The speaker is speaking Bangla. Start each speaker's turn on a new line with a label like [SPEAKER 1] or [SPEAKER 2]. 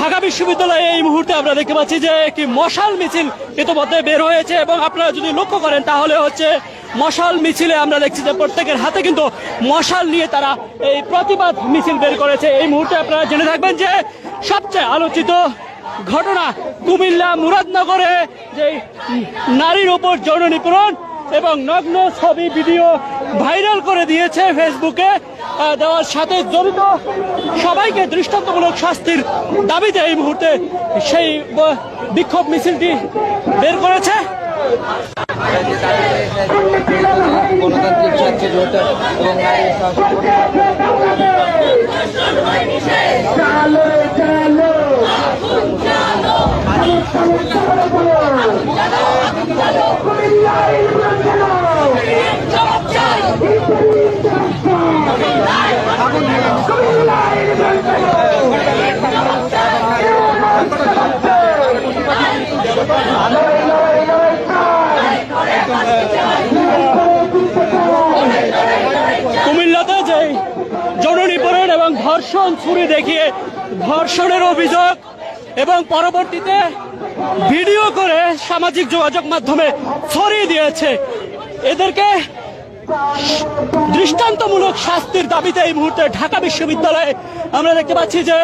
[SPEAKER 1] ঢাকা বিশ্ববিদ্যালয়ে এই মুহূর্তে আমরা দেখতে পাচ্ছি যে একটি মশাল মিছিল ইতিমধ্যে বের হয়েছে এবং আপনারা যদি লক্ষ্য করেন তাহলে হচ্ছে মশাল মিছিলে আমরা দেখছি যে প্রত্যেকের হাতে কিন্তু মশাল নিয়ে তারা এই প্রতিবাদ মিছিল বের করেছে। এই মুহূর্তে আপনারা জেনে থাকবেন যে সবচেয়ে আলোচিত ঘটনা কুমিল্লা মুরাদনগরে যে নারীর ওপর যৌন নিপীড়ন এবং নগ্ন ছবি, ভিডিও ভাইরাল করে দিয়েছে ফেসবুকে দেওয়ার সাথে জড়িত সবাইকে দৃষ্টান্তমূলক শাস্তির দাবিতে এই মুহূর্তে সেই বিক্ষোভ মিছিলটি বের করেছে।
[SPEAKER 2] গণতান্ত্রিক এবং
[SPEAKER 1] যে যৌন নিপীড়ন এবং ধর্ষণ ছুরি দেখিয়ে ধর্ষণের অভিযোগ এবং পরবর্তীতে ভিডিও করে সামাজিক যোগাযোগ মাধ্যমে ছড়িয়ে দিয়েছে। এদেরকে দৃষ্টান্তমূলক শাস্তির দাবিতে এই মুহূর্তে ঢাকা বিশ্ববিদ্যালয়ে আমরা দেখতে পাচ্ছি যে